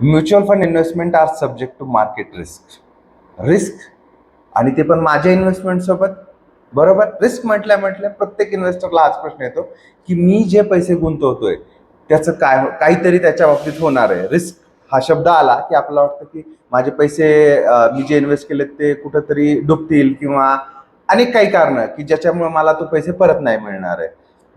Mutual fund investment are subject to market risk. Risk आणि ते पण माझ्या इन्व्हेस्टमेंटसोबत बरोबर? रिस्क म्हटल्या म्हटल्या प्रत्येक इन्व्हेस्टरला हाच प्रश्न येतो की मी जे पैसे गुंतवतोय त्याचं काय हो- काहीतरी त्याच्या बाबतीत होणार आहे. रिस्क हा शब्द आला की आपल्याला वाटतं की माझे पैसे मी जे इन्व्हेस्ट केले ते कुठंतरी डुबतील किंवा अनेक काही कारणं की ज्याच्यामुळे मला तो पैसे परत नाही मिळणार आहे.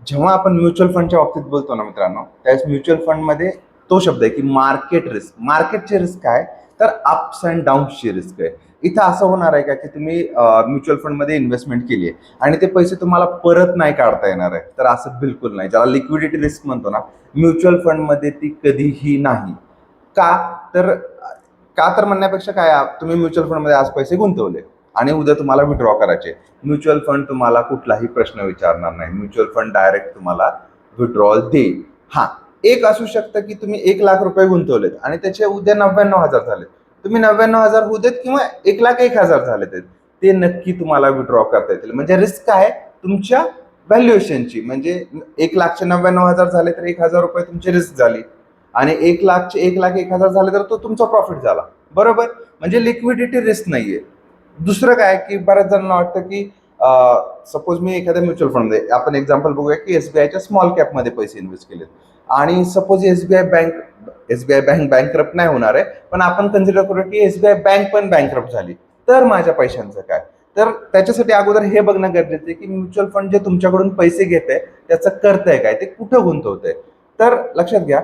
जेव्हा आपण म्युच्युअल फंडच्या बाबतीत बोलतो ना मित्रांनो त्यावेळेस म्युच्युअल फंडमध्ये तो शब्द आहे की मार्केट रिस्क मार्केटचे रिस्क काय? तर अप्स अँड डाऊन्सची रिस्क आहे. इथं असं होणार आहे का की तुम्ही म्युच्युअल फंडमध्ये इन्व्हेस्टमेंट केली आहे आणि ते पैसे तुम्हाला परत नाही काढता येणार आहे? तर असं बिलकुल नाही. ज्याला लिक्विडिटी रिस्क म्हणतो ना म्युच्युअल फंडमध्ये ती कधीही नाही. का? तर का तर म्हणण्यापेक्षा काय तुम्ही म्युच्युअल फंडमध्ये आज पैसे गुंतवले आणि उद्या तुम्हाला विड्रॉ करायचे. म्युच्युअल फंड तुम्हाला कुठलाही प्रश्न विचारणार नाही. म्युच्युअल फंड डायरेक्ट तुम्हाला विड्रॉल देईल. हां. एक असू शकतं की तुम्ही एक लाख रुपये गुंतवलेत आणि त्याचे उद्या नव्याण्णव हजार झालेत. तुम्ही नव्याण्णव हजार होऊ देत किंवा एक लाख एक हजार झाले आहेत. ते नक्की तुम्हाला विड्रॉ करता येतील. म्हणजे रिस्क आहे तुमच्या व्हॅल्युएशनची म्हणजे एक लाखचे नव्याण्णव हजार झाले तर एक हजार रुपये तुमची रिस्क झाली. आणि एक लाखचे एक लाख एक हजार झाले तर तो तुमचा प्रॉफिट झाला. बरोबर? म्हणजे लिक्विडिटी रिस्क नाहीये. दुसरं काय की बऱ्याच जणांना वाटतं की सपोज मी एखाद्या म्युच्युअल फंडमध्ये आपण एक्झाम्पल बघूया की एस बी आयच्या स्मॉल कॅपमध्ये पैसे इन्व्हेस्ट केलेत. आणि suppose S B I bank S B I bank bankrupt नाही होणार आहे पण आपण कन्सिडर करू की एस बी आय बँक पण बँकरप्ट झाली. तर माझ्या पैशांचं काय? तर त्याच्यासाठी अगोदर हे बघणं गरजेचं आहे की म्युच्युअल फंड जे तुमच्याकडून पैसे घेत आहे त्याचं करतंय काय? ते कुठं गुंतवतंय? तर लक्षात घ्या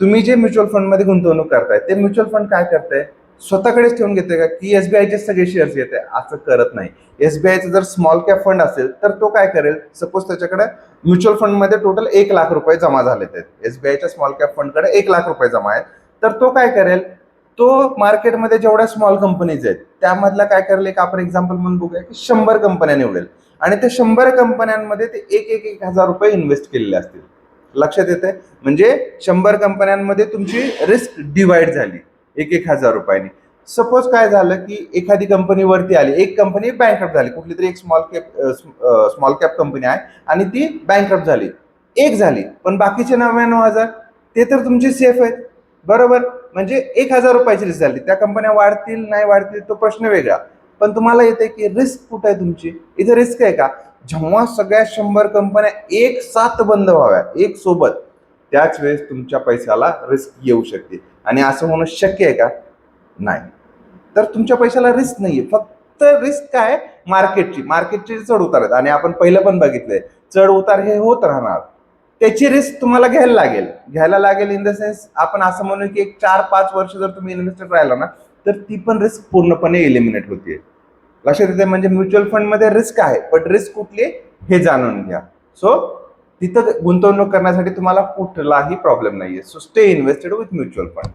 तुम्ही जे म्युच्युअल फंडमध्ये गुंतवणूक करताय ते म्युच्युअल फंड काय करतंय? स्वतःकडेच ठेवून घेते का? की एस बी आयचे सगळे शेअर्स घेते असं करत नाही. एस बी आयचं जर स्मॉल कॅप फंड असेल तर तो काय करेल? सपोज त्याच्याकडे म्युच्युअल फंडमध्ये टोटल एक लाख रुपये जमा झालेत आहेत. एस बी आयच्या स्मॉल कॅप फंडकडे एक लाख रुपये जमा आहेत. तर तो काय करेल? तो मार्केटमध्ये जेवढ्या स्मॉल कंपनीज आहेत त्यामधला काय करेल? एक आपण एक्झाम्पल म्हणून बघूया की शंभर कंपन्या निवडेल. आणि त्या शंभर कंपन्यांमध्ये ते एक एक एक हजार रुपये इन्व्हेस्ट केलेले असतील. लक्षात येते म्हणजे शंभर कंपन्यांमध्ये तुमची रिस्क डिवाइड झाली. एक एक हजार रुपयाने. सपोज काय झालं की एखादी कंपनी वरती आली एक कंपनी बँकअप झाली कुठली तरी एक small cap small cap company आहे आणि ती बँकअप झाली. एक झाली पण बाकीचे नव्याण्णव हजार ते तर तुमचे सेफ आहेत. बरोबर? म्हणजे एक हजार रुपयाची रिस्क झाली. त्या कंपन्या वाढतील नाही वाढतील तो प्रश्न वेगळा. पण तुम्हाला येते की रिस्क कुठं आहे तुमची? इथे रिस्क आहे का? जेव्हा सगळ्या शंभर कंपन्या एक साथ बंद व्हाव्या एक सोबत त्याच वेळेस तुमच्या पैशाला रिस्क येऊ शकते. आणि असं होणं शक्य आहे का? नाही. तर तुमच्या पैशाला रिस्क नाही आहे फक्त रिस्क काय? मार्केटची. मार्केटचे चढ उतार आहेत. आणि आपण पहिलं पण बघितलंय. चढ उतार हे होत राहणार. त्याची रिस्क तुम्हाला घ्यायला लागेल. घ्यायला लागेल इन द सेन्स आपण असं म्हणू की एक चार पाच वर्ष जर तुम्ही इन्व्हेस्टर राहिला ना तर ती पण रिस्क पूर्णपणे एलिमिनेट होते लक्षात येते म्हणजे म्युच्युअल फंडमध्ये रिस्क आहे. पण रिस्क कुठली? हे जाणून घ्या. सो तिथं गुंतवणूक करण्यासाठी तुम्हाला कुठलाही प्रॉब्लेम नाही आहे so stay invested with mutual fund